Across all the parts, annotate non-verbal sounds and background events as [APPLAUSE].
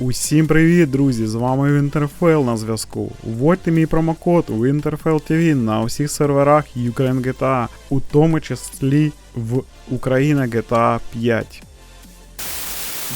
Усім привіт, друзі! З вами Winterfell на зв'язку. Вводьте мій промокод Winterfell TV на усіх серверах Ukraine GTA, у тому числі в Україна GTA 5.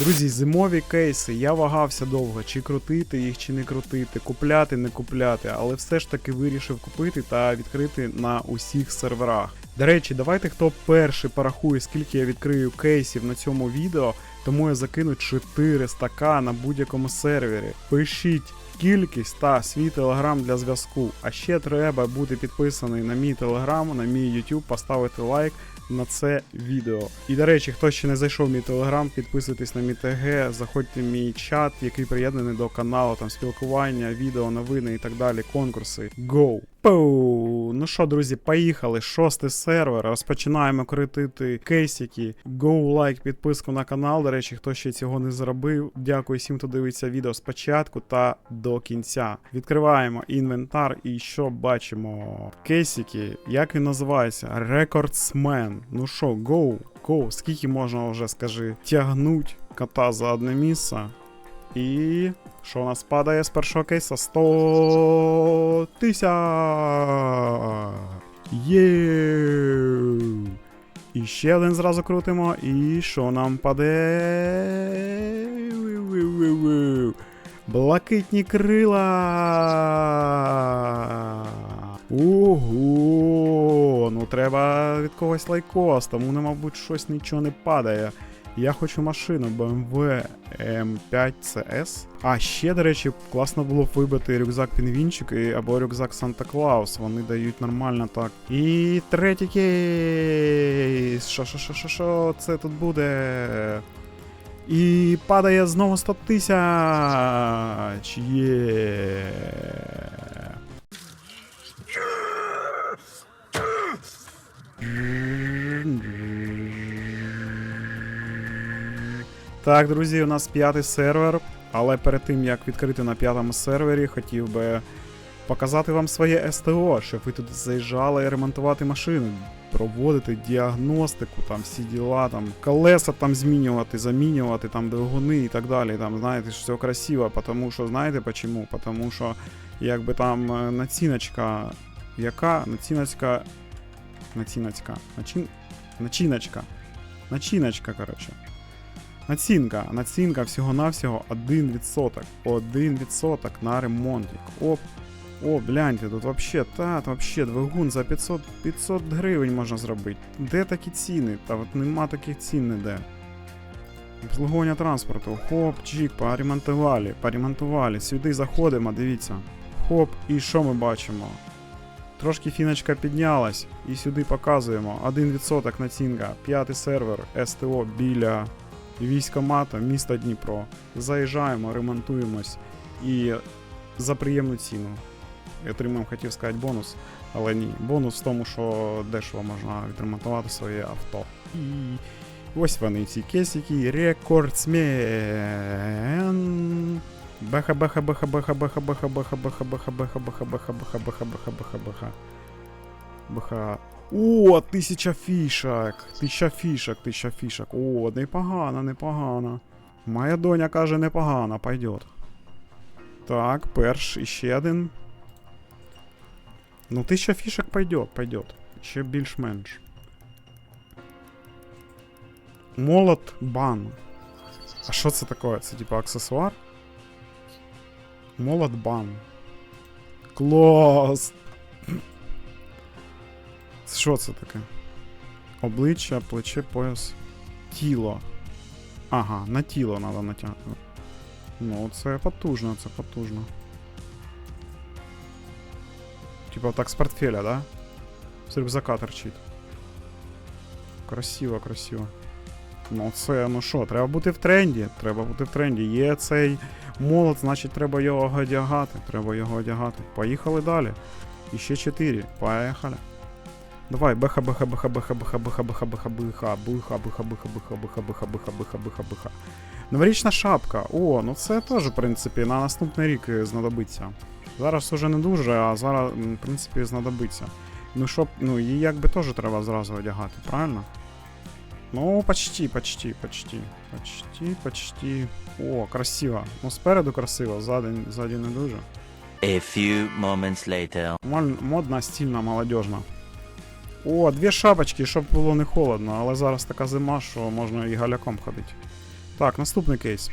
Друзі, зимові кейси. Я вагався довго, чи крутити їх, чи не крутити, купляти, не купляти, але все ж таки вирішив купити та відкрити на усіх серверах. До речі, давайте хто перший порахує, скільки я відкрию кейсів на цьому відео, тому я закину 400к на будь-якому сервері. Пишіть кількість та свій телеграм для зв'язку. А ще треба бути підписаний на мій телеграм, на мій YouTube, поставити лайк на це відео. І до речі, хто ще не зайшов в мій телеграм, підписуйтесь на мій ТГ, заходьте в мій чат, який приєднаний до каналу, там спілкування, відео, новини і так далі, конкурси. Go! Поу! Ну що, друзі, поїхали. Шостий сервер. Розпочинаємо крутити кейсики. Go, лайк, підписку на канал. До речі, хто ще цього не зробив. Дякую всім, хто дивиться відео спочатку та до кінця. Відкриваємо інвентар і що бачимо? Кейсики, як він називається? Рекордсмен. Ну що, go, go. Скільки можна вже, скажи, тягнуть кота за одне місце. І що у нас падає з першого кейса? 100 тисяч! Є! І ще один зразу крутимо. І що нам паде? Блакитні крила. Ого! Ну треба від когось лайкос, тому не, мабуть, щось нічого не падає. Я хочу машину BMW M5 CS. А ще, до речі, класно було вибити рюкзак Пінгвінчик і- або рюкзак Санта Клаус. Вони дають нормально так. І третій кейс. Що це тут буде? І падає знову 100 тисяч. Є. Так, друзі, у нас п'ятий сервер. Але перед тим як відкрити на п'ятому сервері, хотів би показати вам своє СТО, щоб ви туди заїжджали ремонтувати машину, проводити діагностику, там всі діла, там колеса там змінювати, замінювати, там двигуни і так далі. Там, знаєте, що все красиво, тому що знаєте чому? Тому що якби там е, націночка, яка націночка, націночка, начин, начиночка, начиночка, коротше. Націнка, націнка всього-навсього 1%. 1% на ремонтик. Оп. О, гляньте, тут вообще, та, вообще двигун за 500, 500 гривень можна зробити. Де такі ціни? Та от нема таких цін ніде. Обслуговування транспорту. Хоп, чик, поремонтували, поремонтували. Сюди заходимо, дивіться. Хоп, і що ми бачимо? Трошки фіночка піднялась, і сюди показуємо 1% націнка, п'ятий сервер СТО біля військомата міста Дніпро. Заїжджаємо, ремонтуємось і за приємну ціну. Отримаємо, хотів сказати, бонус, але ні. Бонус в тому, що дешево можна відремонтувати своє авто. І ось вони ці кейсики. Рекордсмен. Беха, беха, беха, беха, беха, беха, беха, беха, беха, беха, беха, беха, беха, беха, беха, беха, беха. Беха. О, тисяча фішок! Тисяча фішок, тисяча фішок. О, непогано, непогано. Моя доня каже, непогано, пойдет. Так, перш, іще один. Ну, тисяча фішок пойдет, пойдет. Ще більш-менш. Молот бан. А що це таке? Це типа аксесуар? Молот бан. Клас! Що це таке? Обличчя, плече, пояс, тіло. Ага, на тіло треба натягнути. Ну, це потужно, це потужно. Типа так з портфеля, да? З рюкзака торчить. Красиво, красиво. Ну це, ну що, треба бути в тренді. Треба бути в тренді. Є цей молот, значить треба його одягати. Треба його одягати. Поїхали далі. І ще 4. Поїхали. Давай, беха, беха, беха, беха, беха, беха, беха, беха, беха, биха, биха, биха, биха, биха, биха, биха, биха, биха, биха. Новорічна шапка. О, ну це теж, в принципі, на наступний рік знадобиться. Зараз уже не дуже, а зараз, в принципі, знадобиться. Ну щоб, ну її якби теж треба зразу одягати, правильно? Ну, почти, почти, почти. Почти, почти. О, красиво. Ну, спереду красиво, ззаді, ззаді не дуже. A few moments later. Модна, стильна, молодежна. О, дві шапочки, щоб було не холодно, але зараз така зима, що можна і галяком ходити. Так, наступний кейс.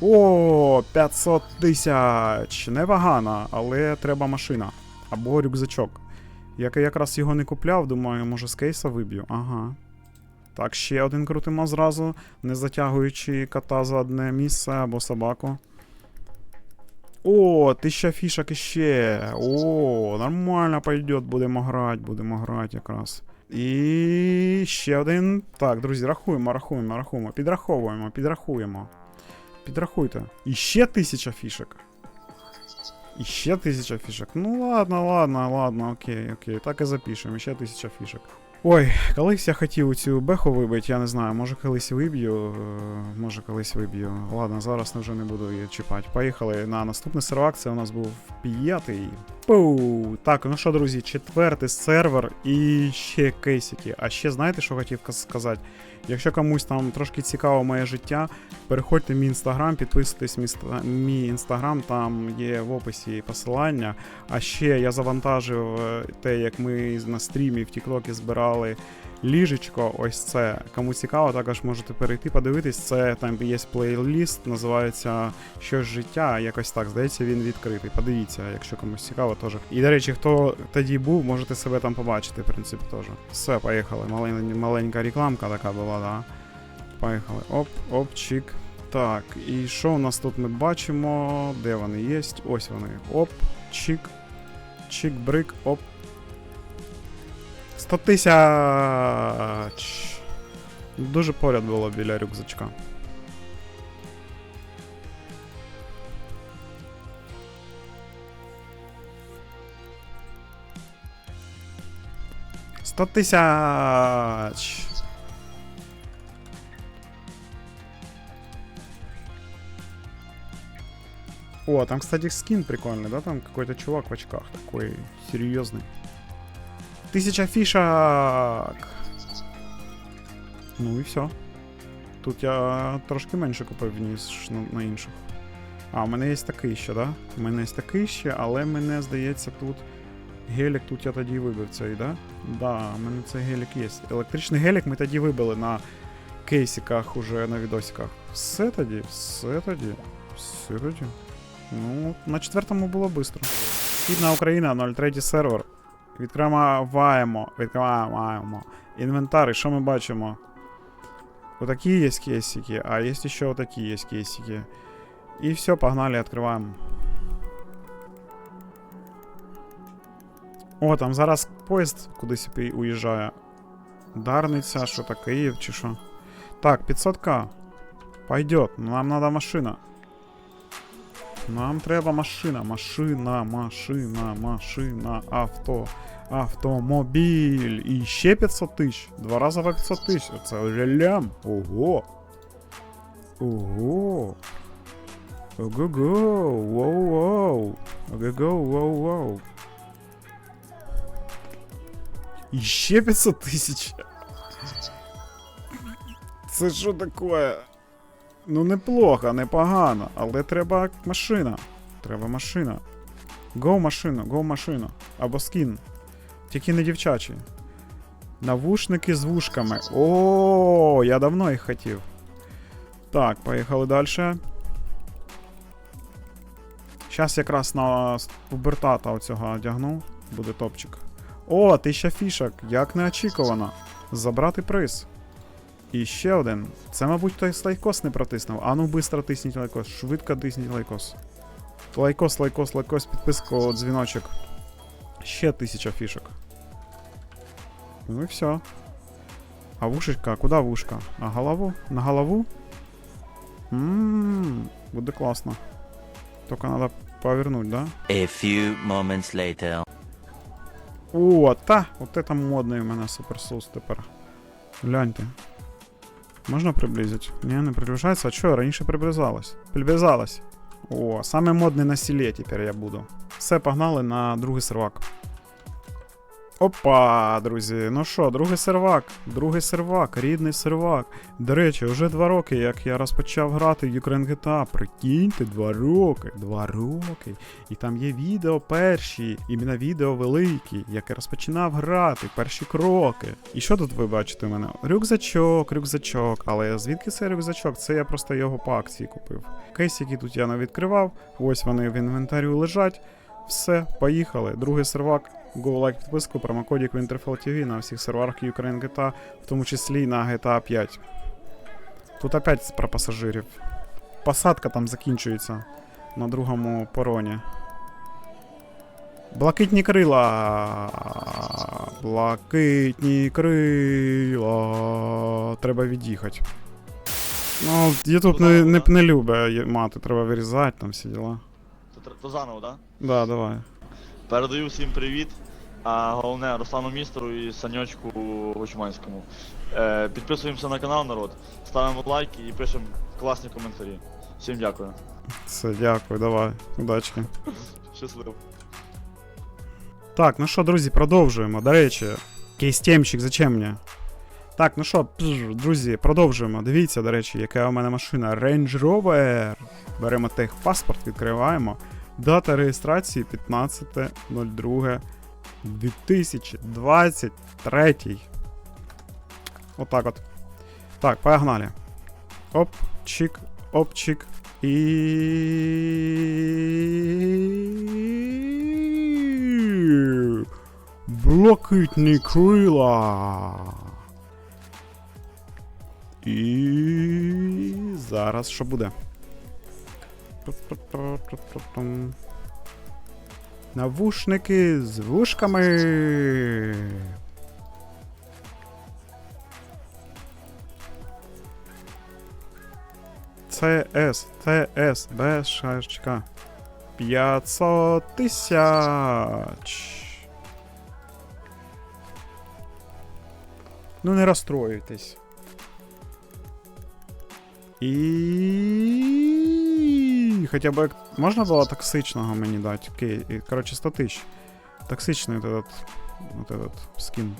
О, 500 тисяч! Непогано, але треба машина. Або рюкзачок. Я якраз його не купляв, думаю, може з кейса виб'ю. Ага. Так, ще один крутимо зразу, не затягуючи кота за одне місце або собаку. О, тисяча фішок іще. О, нормально пойдет, будемо грати, будемо грати якраз. І ще один. Так, друзі, рахуємо, рахуємо, рахуємо. Підраховуємо, підрахуємо. Підрахуйте. І ще тисяча фішок. І ще тисяча фішок. Ну ладно, ладно, ладно, окей, окей. Так і запишемо, ще тисяча фішок. Ой, колись я хотів цю беху вибити, я не знаю, може колись виб'ю, е, може колись виб'ю. Ладно, зараз вже не буду її чіпати. Поїхали на наступний сервак, це у нас був п'ятий. Пу! Так, ну що, друзі, четвертий сервер і ще кейсики. А ще знаєте, що хотів сказати? Якщо комусь там трошки цікаво моє життя, переходьте в мій інстаграм, підписуйтесь в мій інстаграм, там є в описі посилання. А ще я завантажив е, те, як ми на стрімі в Тіктокі збирали ліжечко. Ось це. Кому цікаво, також можете перейти, подивитись. Це там є плейліст, називається Щось життя. Якось так. Здається, він відкритий. Подивіться, якщо комусь цікаво, теж. І до речі, хто тоді був, можете себе там побачити, в принципі, теж. Все, поїхали. Малень, маленька рекламка така була, да. Поїхали. Оп, оп, чик. Так, і що у нас тут ми бачимо? Де вони є? Ось вони. Оп, чик. Чик-брик, оп. 100 тисяч. Дуже поряд було біля рюкзачка. Сто тисяч. О, там, кстати, скин прикольный, да? Там какой-то чувак в очках такой серьезный. Тысяча фішок! Ну і все. Тут я трошки менше купив, ніж на, інших. А, у мене є такий ще, да? У мене є такий ще, але мене здається тут. Гелік тут я тоді вибив цей, да? Да, у мене цей гелік є. Електричний гелік ми тоді вибили на кейсиках уже на відосиках. Все тоді, все тоді, все тоді. Ну, на четвертому було швидко. Східна Україна, 03 сервер. Відкриваємо, відкриваємо інвентар, і що ми бачимо? Отакі є кейсики, а є ще отакі є кейсики. І все, погнали, відкриваємо. О, там зараз поїзд кудись пі- уїжджає. Дарниця, що так, Київ чи що. Так, 500к. Пойдет, нам надо машина. Нам треба машина, машина, машина, машина, авто, автомобіль. І ще 500 тисяч. Два рази по 500 тисяч. Це вже лям. Ого. Ого. Ого-го. Воу-воу. Ого-го, воу-воу. І ще 500 тисяч. Це що таке? Ну, неплохо, непогано, але треба машина. Треба машина. Го машина, го машина. Або скін. Тільки не дівчачі. Навушники з вушками. О, я давно їх хотів. Так, поїхали далі. Зараз якраз на пубертата оцього одягну. Буде топчик. О, 1000 фішок, як неочікувано. Забрати приз. І ще один. Це, мабуть, той лайкос не протиснув. А ну бистро тисніть лайкос. Швидко тисніть лайкос. Лайкос, лайкос, лайкос, підписку, дзвіночок. Ще тисяча фішок. Ну і все. А вушечка, куди вушка? На голову? На голову? Ммм, буде класно. Тільки треба повернуть, да? A few moments later. О, та! От это модний у мене суперсус тепер. Гляньте. Можна приблизить? Не, не приближається. А що, раніше приближалось? Приближалось. О, саме модний на селі тепер я буду. Все, погнали на другий сервак. Опа, друзі. Ну що, другий сервак, другий сервак, рідний сервак. До речі, вже два роки, як я розпочав грати в Ukraine GTA. Прикиньте, два роки, два роки. І там є відео перші, іменно відео великі, як я розпочинав грати, перші кроки. І що тут ви бачите у мене? Рюкзачок, рюкзачок. Але звідки це рюкзачок? Це я просто його по акції купив. Кейс, який тут я не відкривав, ось вони в інвентарю лежать. Все, поїхали. Другий сервак. Go лайк підписку, промокодік Winterfell TV на всіх серверах Ukraine GTA, в тому числі і на GTA 5. Тут опять про пасажирів. Посадка там закінчується на другому пороні. Блакитні крила. Блакитні крила. Треба від'їхати. Ну, Ютуб не, не, не любить мати, треба вирізати там всі діла. То, тр- то заново, так? Да, давай. Передаю всім привіт. А головне Руслану Містеру і Саньочку Гучманському. Е, підписуємося на канал, народ, ставимо лайки і пишемо класні коментарі. Всім дякую. Все, дякую, давай. Удачі. [LAUGHS] Щасливо. Так, ну що, друзі, продовжуємо. До речі, кейстемчик, зачем мені? Так, ну що, друзі, продовжуємо. Дивіться, до речі, яка у мене машина Range Rover. Беремо техпаспорт, відкриваємо. Дата реєстрації 15.02.2023. Отак от. Так, погнали. Оп, чик, оп, чик. І... Блакитні крила. І зараз що буде? Навушники з вушками. ЦС, ЦС, без шашка. 500 тисяч. Ну, не розстроюйтесь. І і хоча б можна було токсичного мені дати? Окей, коротше, 100 тисяч. Токсичний этот, вот этот скин.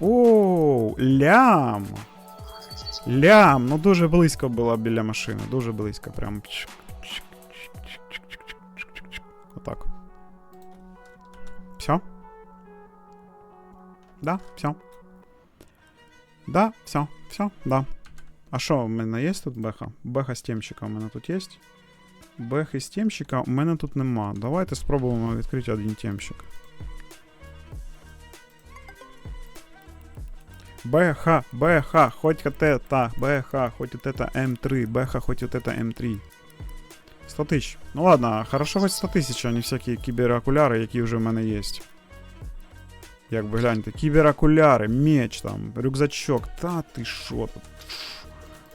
Оу, лям! Лям! Ну дуже близько було біля машини, дуже близько, прям. Отак. Все? Да, все. Да, все, все, да. А що, у мене є тут беха? Беха з темчика у мене тут є? Бехи з темчика у мене тут нема. Давайте спробуємо відкрити один темчик. БХ, БХ, хоть вот это, БХ, хоть вот это М3, БХ, хоть вот это М3. 100 тисяч. Ну ладно, хорошо хоч 100 тисяч, а не всякі кіберокуляри, які вже в мене є. Як би гляньте, кіберокуляри, меч там, рюкзачок. Та ти шо тут?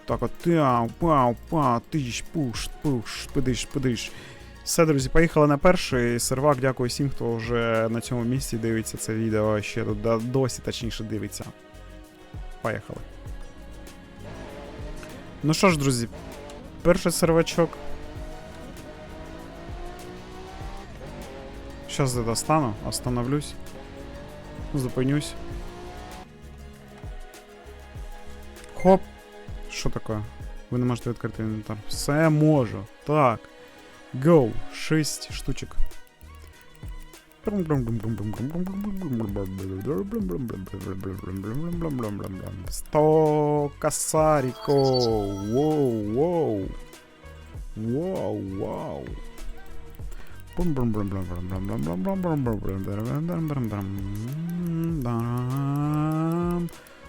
Так от, пау, пау, пау, тиш, пуш, пуш, пидиш, пидиш. Все, друзі, поїхали на перший сервак. Дякую всім, хто вже на цьому місці дивиться це відео. Ще тут досі точніше дивиться. Поїхали. Ну що ж, друзі, перший сервачок. Я достану, остановлюсь. Зупинюсь. Хоп. Що таке? Ви не можете відкрити інвентар. Все можу. Так. Go. 6 штучок. 100 косариков. Воу, воу. Воу, вау.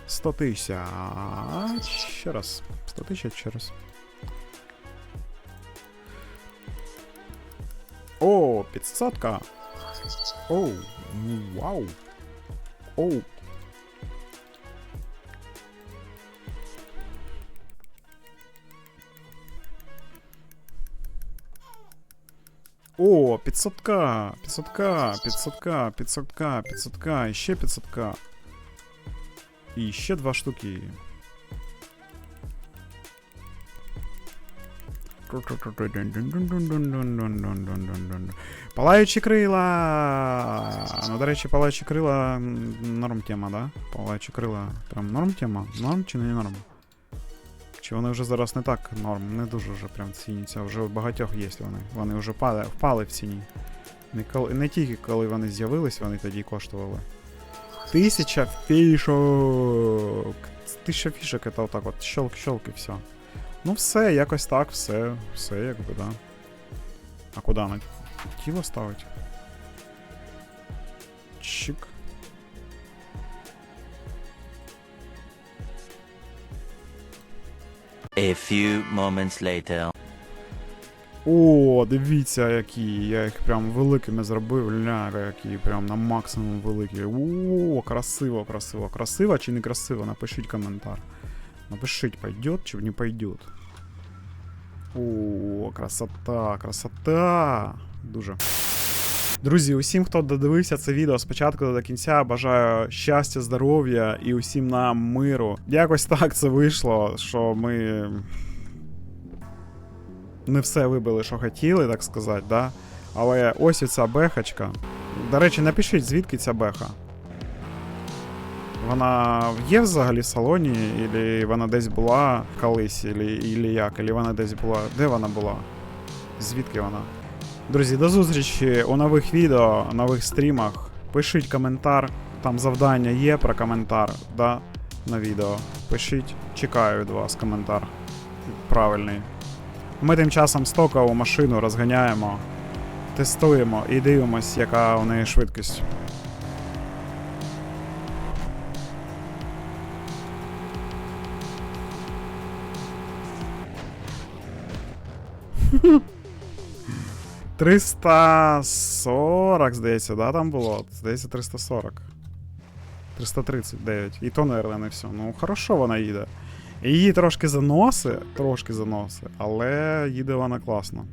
100 тисяч. Ще раз. 100 тисяч ще раз. О, 500-ка. Оу, вау. Оу. О, 500к, 500к, 500к, 500к, 500к, еще 500к. І ще два штуки. Палаючі крила! Ну, до речі, палаючі крила м, норм тема, да? Палаючі крила. Прям норм тема? Норм чи не норм? Чи вони вже зараз не так норм, не дуже вже прям ціняться, вже у багатьох є вони. Вони вже впали, впали в ціні. Не, коли, не тільки коли вони з'явились, вони тоді коштували. Тисяча фішок. Тисяча фішок, це отак от щелк-щелк і все. Ну все, якось так, все, все якби, да. А куди на тіло ставить? Чик. A few moments later. О, дивіться, які. Я їх прям великими зробив. Ля, які прям на максимум великі. О, красиво, красиво. Красиво чи не красиво? Напишіть коментар. Напишіть, пойдет чи не пойдет. О, красота, красота. Дуже. Друзі, усім, хто додивився це відео спочатку до кінця, бажаю щастя, здоров'я і усім нам миру. Якось так це вийшло, що ми не все вибили, що хотіли, так сказати, да? Але ось ця бехачка. До речі, напишіть, звідки ця беха. Вона є взагалі в салоні, і вона десь була колись, ілі як, ілі вона десь була. Де вона була? Звідки вона? Друзі, до зустрічі у нових відео, нових стрімах. Пишіть коментар, там завдання є про коментар, да, на відео. Пишіть, чекаю від вас коментар. Правильний. Ми тим часом стокову машину розганяємо, тестуємо і дивимось, яка у неї швидкість. Триста сорок, здається, да, там було? Здається, 340. 339. І то, наверное, не все. Ну, хорошо вона їде. Її трошки заноси, трошки заноси, але їде вона класно.